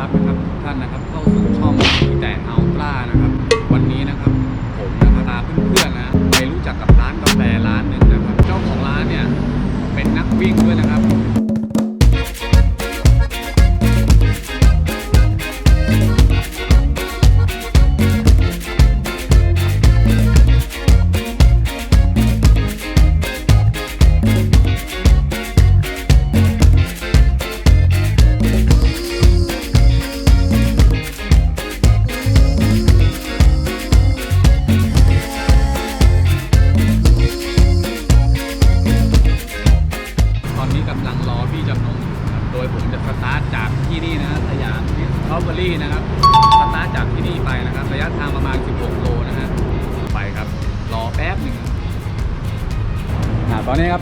รับนะครับทุกท่านนะครับเข้าสู่ช่องมีแต่อัลตร้านะครับ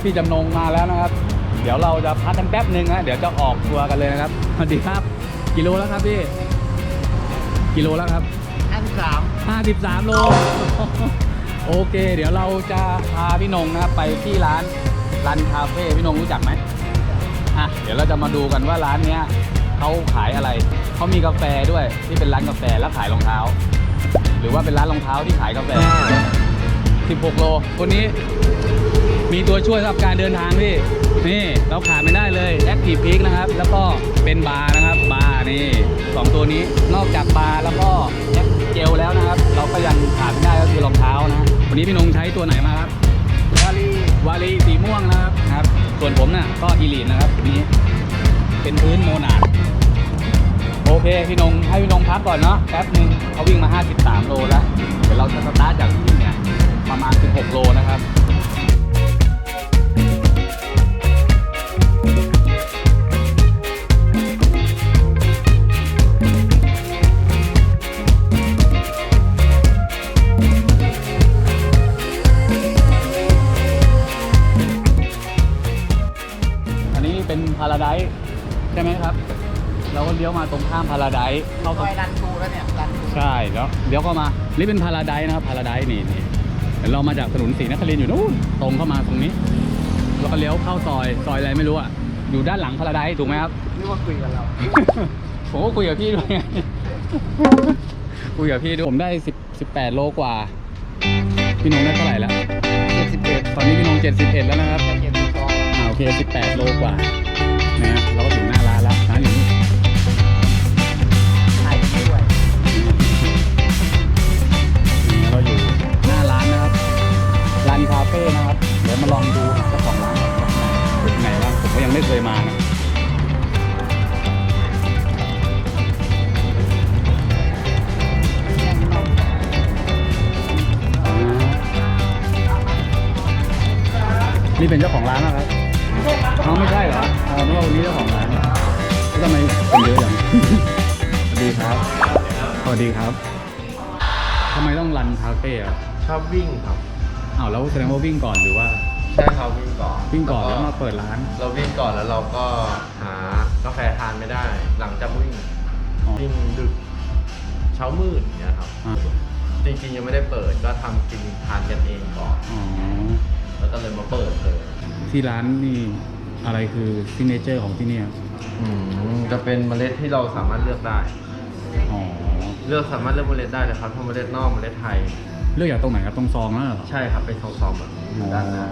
พี่จำนงมาแล้วนะครับ เดี๋ยวเราจะพักกันแป๊บหนึ่งนะเดี๋ยวจะออกทัวร์กันเลยนะครับสวัสดีครับกิโลแล้วครับพี่กิโลแล้วครับอันสาม53โลโอเค เดี๋ยวเราจะพาพี่นงนะครับไปที่ร้านรันคาเฟ่พี่นงรู้จักไหมอะเดี๋ยวเราจะมาดูกันว่าร้านเนี้ยเขาขายอะไรเขามีกาแฟด้วยที่เป็นร้านกาแฟแล้วขายรองเท้า หรือว่าเป็นร้านรองเท้าที่ขายกาแฟ 16 โลคนนี้ มีตัวช่วยสำหรับการเดินทางพี่ นี่เราขาดไม่ได้เลยแอคทีฟพิกนะครับ แล้วก็เป็นบาร์นะครับ บาร์นี่สองตัวนี้ นอกจากบาร์แล้วก็แอคเจลแล้วนะครับ เราก็ยังขาดไม่ได้ก็คือรองเท้านะ วันนี้พี่นงใช้ตัวไหนมาครับ วาลีวาลีสีม่วงนะครับครับ ส่วนผมน่ะก็อีลีนนะครับตัวนี้เป็นพื้นโมนาดโอเคพี่นงให้พี่นงพักก่อนเนาะแป๊บหนึ่งเขาวิ่งมา 53 โลแล้ว เดี๋ยวเราจะสตาร์ทจากที่นี่เนี่ยประมาณ 16 โลนะครับ เดี๋ยวก็มา นี่เป็นพาราไดซ์นะครับ พาราไดซ์นี่นี่เดี๋ยวเรามาจากถนนศรีนครินทร์อยู่นู้นตรงเข้ามาตรงนี้ แล้วก็เลี้ยวเข้าซอย ซอยอะไรไม่รู้อะ อยู่ด้านหลังพาราไดซ์ถูกไหมครับ นี่ว่าคุยกับเรา ผมก็คุยกับพี่ด้วยไงคุยกับพี่ด้วย ผมได้สิบสิบแปดโลกว่า พี่นงได้เท่าไหร่แล้วเจ็ดสิบเอ็ดตอนนี้พี่นงเจ็ดสิบเอ็ดแล้วนะครับเจ็ดสิบสองอ่าโอเค 18 โลกว่า นะฮะเราก็ถึง นี่เป็นเจ้าของร้านนะครับน้องไม่ใช่เหรออ๋อนึกว่าวันนี้เจ้าของร้านแล้วทำไมคนเยอะจังสวัสดีครับ สวัสดีครับทำไมต้องรันคาเฟ่อะชอบวิ่งครับ อ้าวแล้วแสดงว่าวิ่งก่อนหรือว่า ใช่ครับวิ่งก่อนวิ่งก่อนแล้วก็มาเปิดร้าน เราวิ่งก่อนแล้วเราก็หากาแฟทานไม่ได้ หลังจากวิ่งอ๋อวิ่งดึกเช้ามืดอย่างเงี้ยครับอ่าจริงๆยังไม่ได้เปิดก็ทำกินทานกันเองก่อนอ๋อ แล้วก็เลยมาเปิดเลย ที่ร้านนี่อะไรคือซิเนเจอร์ของที่เนี่ยอืมจะเป็นเมล็ดที่เราสามารถเลือกได้ อ๋อเลือกสามารถเลือกเมล็ดได้เลยครับทั้งเมล็ดนอกเมล็ดไทย เลือกจากตรงไหนครับตรงซองนั่นเหรอใช่ครับเป็นซองๆแบบนี้อยู่ด้านหน้า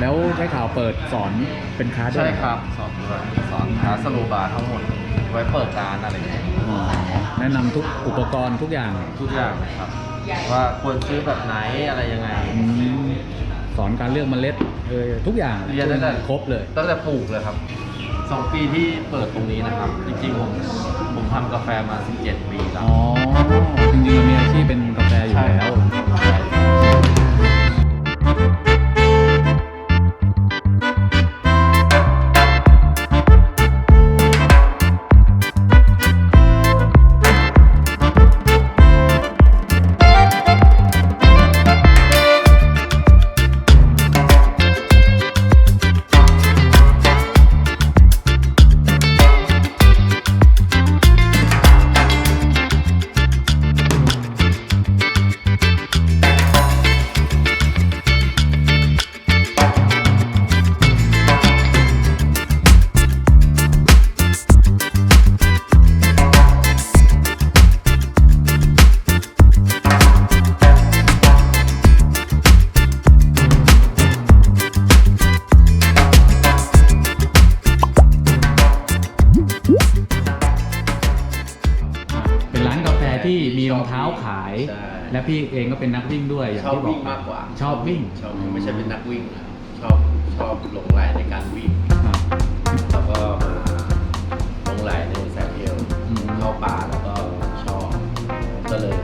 แล้วใช้ข่าวเปิดสอนเป็นคลาสด้วยใช่เหอครับสอนด้วยสอนคลาสสโลบาร์ทั้งหมดไว้เปิดร้านอะไรอย่างเงี้ยอ๋อแนะนำทุกอุปกรณ์ทุกอย่างทุกอย่างเลยครับ ว่าควรซื้อแบบไหนอะไรยังไงอืมสอนการเลือกเมล็ดเออทุกอย่างเรียนตั้งแต่ครบเลยตั้งแต่ปลูกเลยครับสองปีที่เปิดตรงนี้นะครับ จริงๆผมผมทำกาแฟมา 17 ปีแล้วอ๋อจริงๆเรามีอาชีพเป็นกาแฟอยู่แล้ว พี่เองก็เป็นนักวิ่งด้วยอย่างชอบที่บอวิ่กงมากกว่าชอบวิ่งชอบวิ่งไม่ใช่เป็นนักวิ่งนะชอบชอบหลงไหลในการวิ่ง ครับ แล้วก็มาหลงไหลในสายเทรลอืม เข้าป่าแล้วก็ชอบ ก็เลย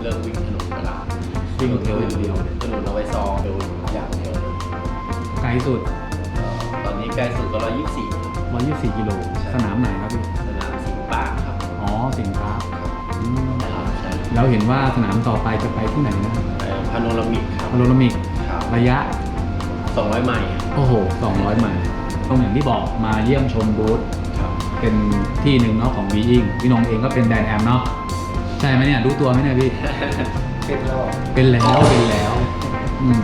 เลิกวิ่งถนนไปละวิ่งเทรลอย่างเดียวถนนเอาไว้ซ้อมเทรลอย่างเดียวเลยไกลสุดตอนนี้ใกล้สุดก็ร้อยยี่สิบสี่124กิโลใช่สนามไหนครับพี่สนามสิงห์ปาร์คครับ อ๋อสิงห์ครับอืมใช่ แล้วเห็นว่าสนามต่อไปจะไปที่ไหนนะครับเอ่อพาโนรามิกครับพาโรนามิกครับระยะสองร้อยไมล์โอ้โห 200 ไมล์ตรงอย่างที่บอกมาเยี่ยมชมบูธครับเป็นที่หนึ่งเนาะของวีอิงพี่นงเองก็เป็นแดนแอมเนาะใช่ไหมเนี่ยรู้ตัวไหมเนี่ยพี่ เป็นแล้วเป็นแล้วเป็นแล้วอืม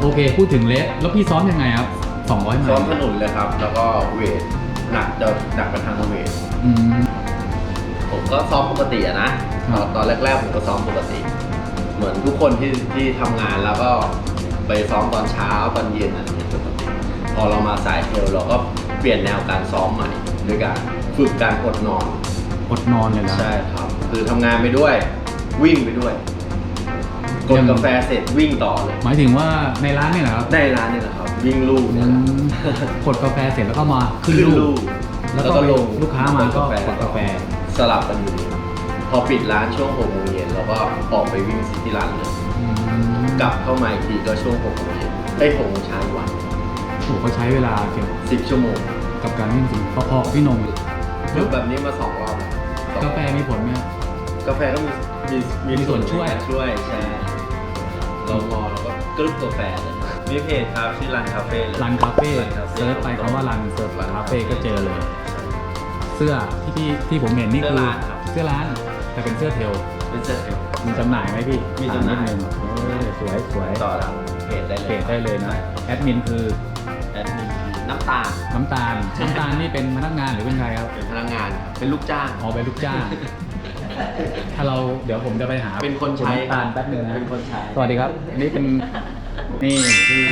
โอเค พูดถึงเลสแล้วพี่ซ้อมยังไงครับ 200ไมซ้อมล์ถนนเลยครับ แล้วก็เวทหนักจะหนักไปทางเวทอืม ผมก็ซ้อมปกติอะนะตอนตอนแรกๆผมก็ซ้อมปกติ เหมือนทุกคนที่ที่ทำงานแล้วก็ไปซ้อมตอนเช้าตอนเย็นอะไรอย่างเงี้ยปกติพอเรามาสายเทรลเราก็เปลี่ยนแนวการซ้อมใหม่ด้วยการฝึกการอดนอน อดนอนเลยนะ ใช่ครับ คือทำงานไปด้วยวิ่งไปด้วยกดกาแฟเสร็จวิ่งต่อเลยหมายถึงว่าในร้านเนี่ยนะครับได้ร้านนี่แหละครับ วิ่งลู่อืเนี่ยแหละมกดกาแฟเสร็จแล้วก็มาขึ้นขึ้นลูลู่กแล้วก็ลงลูกค้ามาก็กดกาแฟ สลับกันอยู่พอปิดร้านช่วงหกโมงเย็นเราก็ออกไปวิ่งที่ร้านเลยอืมกลับเข้ามาอีกทีก็ช่วงหกโมงเย็นได้หกโมงเช้าอีกวันโอ้โหเขาใช้เวลาเกี่ยวสิบชั่วโมงกับการวิ่งจริงพอๆกับพี่นงเลยฝึกแบบนี้มาสองรอบแล้วสองกาแฟมีผลไหมกาแฟก็มีมีมีส่วนช่วยช่วยใช่เรางอเราก็กรึ๊บกาแฟเลยมีเพจครับชื่อรันคาเฟ่เลยรันคาเฟ่รันคาเฟ่เซิร์ชไปคำว่ารันเซิร์ชคาเฟ่ก็เจอเลย เสื้อที่พี่ที่ผมเห็นนี่คือเสื้อร้านแต่เป็นเสื้อเทลเป็นเซ็ตเดียวมีจำหน่ายไหมพี่มีจำหน่ายถนิดนึงเออสวยสวยต่อทางเพจได้เลยเพจได้เลยนะแอดมินคือแอดมินน้ำตาลน้ำตาลน้ำตาลนี่เป็นพนักงานหรือเป็นใครครับเป็นพนักงานครับเป็นลูกจ้าง อ๋อเป็นลูกจ้าง ถ้าเราเดี๋ยวผมจะไปหาเป็นคนใช้ ณำตาลแป๊บนึงนะเป็นคนใช้สวัสดีครับอันนี่เป็นนี่คือ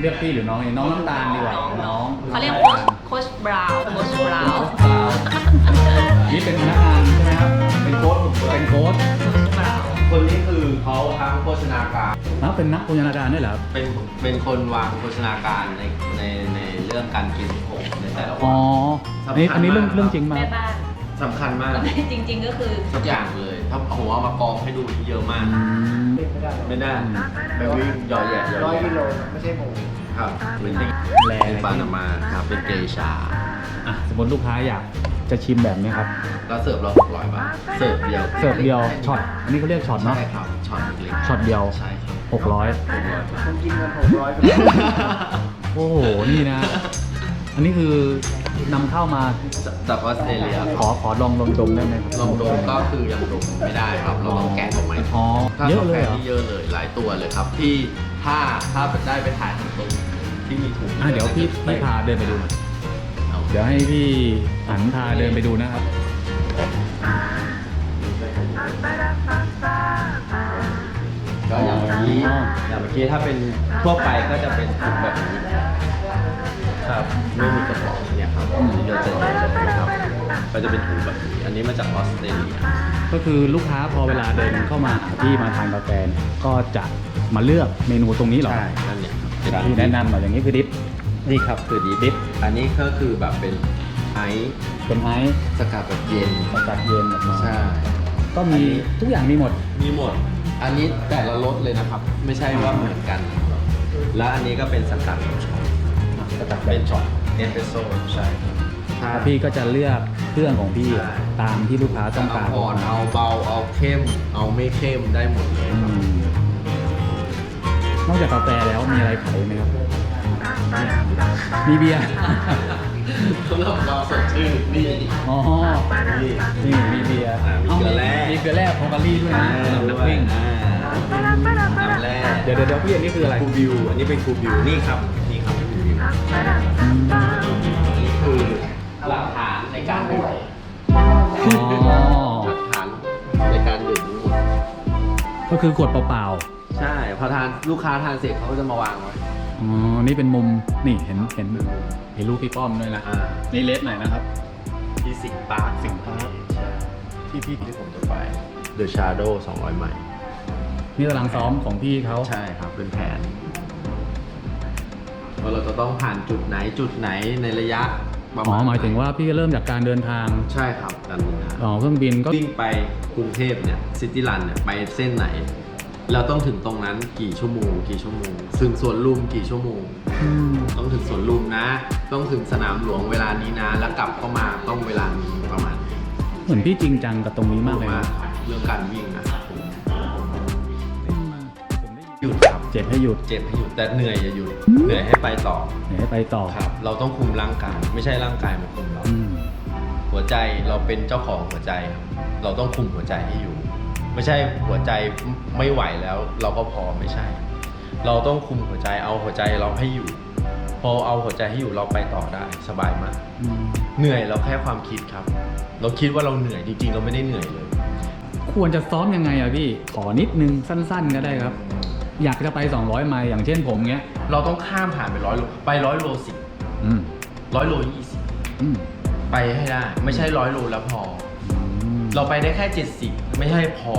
เรียกพี่หรือน้องนี่น้องน้ำตาลดีกว่าน้องเขาเรียกโค้ชโค้ชบราวน์โค้ชบราวน์เปล่านี่เป็นพนักงานใช่ไหมครับเป็นโค้ดเป็นโค้ดบราวน์คนนี้คือเขาทั้งโภชนาการ แล้วเป็นนักโภชนาการด้วยเหรอครับเป็นเป็นคนวางโภชนาการในในในเรื่องการกินของในแต่ละอ๋วัอนอันนี้อันนี้เรื่องเรื่องจริงมาแม่บ้านสำคัญมาก จริง ๆ ก็คือทุกอย่างเลย ถ้าผมเอามากองให้ดูเยอะมากอืมไม่ได้ไม่ได้ไปวิ่งหย่อแย่หย่อร้อยแย่กิโลไม่ใช่หมูครับเป็นที่แลเป็นปานามาครับเป็นเกชาอะสมมติลูกค้าอยากจะชิมแบบนี้ครับ แล้วเสิร์ฟเรา600บาทเสิร์ฟเดียวเสิร์ฟเดียวช็อตอันนี้เขาเรียกช็อตเนาะ ใช่ครับช็อตเล็กๆช็อตเดียว ใช่ครับหกร้อยหกร้อยบาทคุณกินเงินหกร้อยไปแล้ว โอ้โห นี่นะ อันนี้คือ นำเข้ามาจากออสเตรเลียขอขอลองลองดมได้ไหมครับลองดมก็คือยังดมไม่ได้ครับเราต้องแกะออกมาอ๋อถ้าเยอะกาเลแฟยเหรอ ที่เยอะเลยหลายตัวเลยครับที่ถ้าถ้าได้ไปถ่ายตรงที่มีถุงอะเดี๋ยวพี่พี่พาเดินไปดูหน่อยเอาเดี๋ยวให้พี่หันพาเดินไปดูนะครับ ก็อย่างเมื่อกี้อ๋ออย่างเมื่อกี้ถ้าเป็นทั่วไปก็จะเป็นถุงแบบนี้ครับไม่มีกระป๋องเนี่ยครับอันนี้เราจะเห็นเลยนะครับก็จะเป็นถุงแบบนี้อันนี้มาจากออสเตรเลียก็คือลูกค้าพอเวลาเดินเข้ามาหาพี่มาทานกาแฟเนี่ยก็จะมาเลือกเมนูตรงนี้เหรอใช่นั่นเนี่ยครับที่แนะนำหน่อยอย่างนี้คือดิฟนี่ครับคือดีดิฟอันนี้ก็คือแบบเป็นไอซ์เป็นไอซ์สกัดแบบเย็นสกัดเย็นแบบมาใช่ ก็มีทุกอย่างมีหมด มีหมด อันนี้แต่ละรสเลยนะครับ ไม่ใช่ว่าเหมือนกัน แล้วอันนี้ก็เป็นสกัดแบบช็อตสกัดแบเป็บนช็อต เอสเปรสโซ่ใช่ถ้าพี่ก็จะเลือกเครื่องของพี่ใช่ ตามที่ลูกค้าต้องการเอาอ่อนเอาเบาเอาเข้ม เอาไม่เข้มได้หมดเลยอืมนอกจากกาแฟแล้วมีอะไรขายไหมครับ มีเบียร์ สำหรับเราสดชื่นนี่ อ๋อ นี่ นี่มีเบียร์อ่ามีเกลือแร่มีเกลือแร่พอการีด้วยนะสำหรับนักวิ่ง อ่าน้ำแร่เดี๋ยวเดี๋ยวเดี๋ยวพี่อันนี้คืออะไร คูบิว อันนี้เป็นคูบิวนี่ครับ นี่ครับคูบิวอืมอันนี้คือหลักฐานในการดื่มอ๋อ หลักฐานในการดื่มทั้งหมดก็คือกดเปล่าใช่ พอทานลูกค้าทานเสร็จเขาก็จะมาวางไว้ๆ อ๋อ นี่เป็นมุม นี่เห็น เห็นเห็นรูปพี่ป้อมด้วยนะอ่านี่เลสหน่อยนะครับ ที่สิงห์ปาร์คสิงห์ปาร์ค ใช่ที่พี่ที่ผมจะไป The Shadow 200ไมล์นี่ตารางซ้อมของพี่เขา ใช่ครับ เป็นแผน ว่าเราจะต้องผ่านจุดไหนจุดไหนในระยะประอ๋อมาณหมายถึงว่าพี่เริ่มจากการเดินทางใช่ครับการเดินทาง อ๋อเครื่องบินก็ วิ่งไปกรุงเทพเนี่ยซิตี้รันเนี่ยไปเส้นไหน เราต้องถึงตรงนั้นกี่ชั่วโมง กี่ชั่วโมงซึ่งสวนลุมกี่ชั่วโมงอืมต้องถึงสวนลุมนะ ต้องถึงสนามหลวงเวลานี้นะ แล้วกลับเข้ามาต้องเวลานี้ประมาณนี้เหมือนพี่จริงจังกับตรงนี้มากเลยมานะกครับเรื่องการวิ่งนะครับผม เจ็บให้หยุดเจ็บให้หยุดแต่เหนื่อยอย่าหยุดเหนื่อยให้ไปต่อเดี๋ยวให้ไปต่อครับ เราต้องคุมร่างกายไม่ใช่ร่างกายมาคุมเรา อืมหัวใจเราเป็นเจ้าของหัวใจครับเราต้องคุมหัวใจให้อยู่ ไม่ใช่หัวใจไม่ไหวแล้ว เราก็พอไม่ใช่ เราต้องคุมหัวใจเอาหัวใจเราให้อยู่ พอเอาหัวใจให้อยู่เราไปต่อได้สบายมาก อืมเหนื่อยเราแค่ความคิดครับ เราคิดว่าเราเหนื่อยจริงๆ เราไม่ได้เหนื่อยเลย ควรจะซ้อมยังไงอะพี่ ขอนิดนึงสั้นๆก็ได้ครับ อยากจะไป 200 ไมล์อย่างเช่นผมเงี้ยเราต้องข้ามผ่านไปร้อยโลไปร้อยโลสิบอืมร้อยโลยี่สิบอืมไปให้ได้ ไม่ใช่ร้อยโลแล้วพอ อืมเราไปได้แค่ 70 ไม่ใช่พอ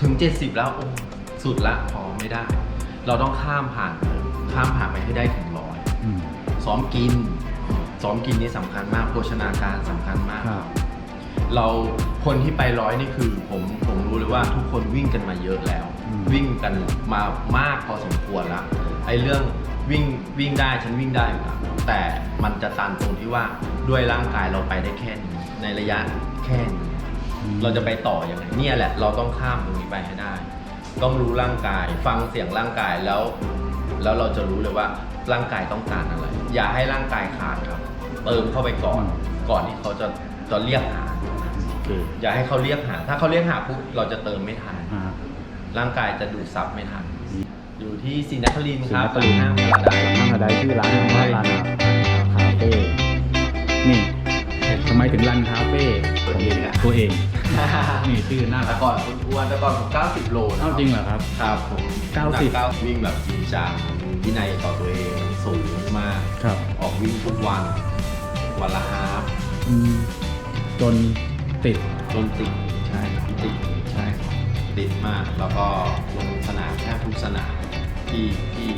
ถึง 70 แล้วโอ้สุดละพอไม่ได้ เราต้องข้ามผ่านไปข้ามผ่านไปให้ได้ถึงร้อยอืมซ้อมกินซ้อมกินนี่สำคัญมากโภชนาการสำคัญมาก ครับเราคนที่ไปร้อยนี่คือผมผมรู้เลยว่าทุกคนวิ่งกันมาเยอะแล้วอืม วิ่งกันมามากพอสมควรแล้วไอ้เรื่องวิ่งวิ่งได้ฉันวิ่งได้อยู่แล้วแต่มันจะตันตรงที่ว่าด้วยร่างกายเราไปได้แค่นี้ในระยะแค่นี้เราจะไปต่ออยังไงเนี่ยแหละ เราต้องข้ามตรงนี้ไปให้ได้ ต้องรู้ร่างกายฟังเสียงร่างกายแล้ว แล้วเราจะรู้เลยว่าร่างกายต้องการอะไร อย่าให้ร่างกายขาดครับ เติมเข้าไปก่อน ก่อนที่เขาจะจะเรียกหาโอเคอย่าให้เขาเรียกหา ถ้าเขาเรียกหาปุ๊บเราจะเติมไม่ทันอ่า ร่างกายจะดูดซับไม่ทัน อยู่ที่ศรีนครินทร์ศรีคนรับครินทร์ห้างพาราไดซ์ร้านอะไรชื่อร้านว่าร้านคาเฟ่นี่ทำไมถึงรันคาเฟ่ตัวเองนี่ชื่อหน้าแต่ก่อนคุณอ้วนแต่ก่อนผม90 โลนะคเอ้าบจริงเหรอครับ ครับผมเก้าสิบหนัวิ่งแบบจริงจังวินัยต่อตัวเองสูงมาก ครับออกวิ่งทุกวัน วันละฮาล์ฟอืมจนติด จนติดใช่ติดใช่ครับ ติดมาก แล้วก็ลงสนามแทบทุกสนามที่ที่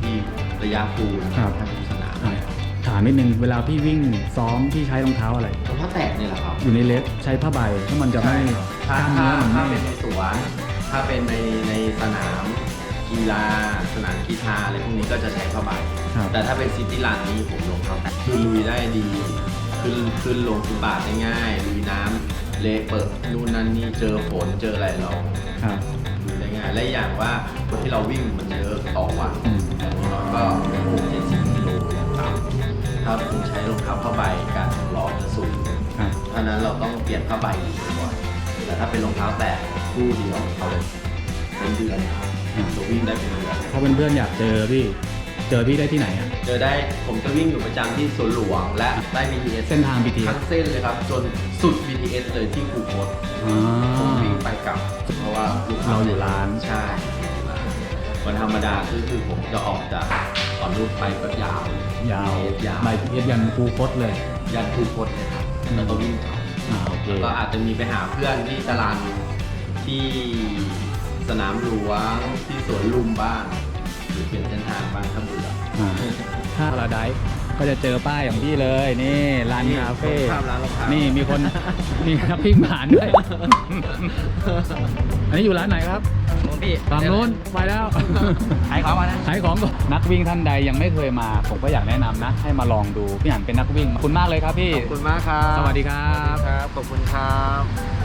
ที่ระยะปูนครับแทบทุกสนามอะถามนิดนึงเวลาพี่วิ่งซ้อมพี่ใช้รองเท้าอะไรรองเท้าแตะนี่แหละครับ อยู่ในเลสใช้ผ้าใบถ้ามันจะไม่กถ้าล้ามถ้าเนื้อมันถ้าไม่เป็นในสวน ถ้าเป็นในในสนามกีฬาสนามกีฬาอะไรพวกนี้ก็จะใช้ผ้าใบ ครับแต่ถ้าเป็นซิตี้รันนี้ผมลงเท้าแตะคือลุยได้ดี ขึ้นขึ้นลงฟุตบาทได้ง่ายลุยน้ำ เละเปิดนู่นนั่นนี่เจอฝนเจออะไรเราครับลุยได้ง่ายและอีกอย่างว่าคนที่เราวิ่งมันเยอะต่อวันอืมแล้วก็หกเจ็ดสิบกิโลอย่างต่ำถ้าคุณใช้รองเท้าผ้าใบการชะลอจะสูงครับ เพราะฉะนั้นเราต้องเปลี่ยนผ้าใบอยู่บ่อยๆแต่ถ้าเป็นรองเท้าแตะคู่เดียวเอาเลยเป็นเดือนครับจะวิ่งได้เป็นเดือนถ้าเพื่อนๆอยากเจอพี่ เจอพี่ได้ที่ไหนอะ เจอได้ผมจะวิ่งอยู่ประจำที่สวนหลวง และใต้ BTS เส้นทาง BTS ทั้งเส้นเลยครับ จนสุด BTS เลยที่คูโคตอ่ผมา วิ่งไปกลับ เพราะว่าลูกค้เราอยู่ร้าน ใช่วันธรรมดาคือคือผมจะออกจากก่อนรูดไปก็ยาว ยาว BTS ยาว ใบเอสยันภูคตเลย ยันคูโคตเลยครับแล้วก็วิ่งต่อ อ่าโอเคแล้วก็อาจจะมีไปหาเพื่อนที่ตลาดที่สนามหลวงที่สวนลุมบ้าง หรือเปลี่ยนเส้นทางบ้างถ้าเบื่ออ่าถ้าพาราไดซ์ก็จะเจอป้ายของพี่เลยนี่ร้านคาเฟ่ภาพร้านรองเท้านี่มีคน มีนักพิงผ่านด้วย อันนี้อยู่ร้านไหนครับนู้นพี่ฝั่งนู้นไปแล้ว ขายของมานะ ขายของก่อนนักวิ่งท่านใดยังไม่เคยมา ผมก็อยากแนะนำนะ ให้มาลองดูพี่หันเป็นนักวิ่งขอบคุณมากเลยครับพี่ ขอบคุณมากครับสวัสดีครับครับ ขอบคุณครับ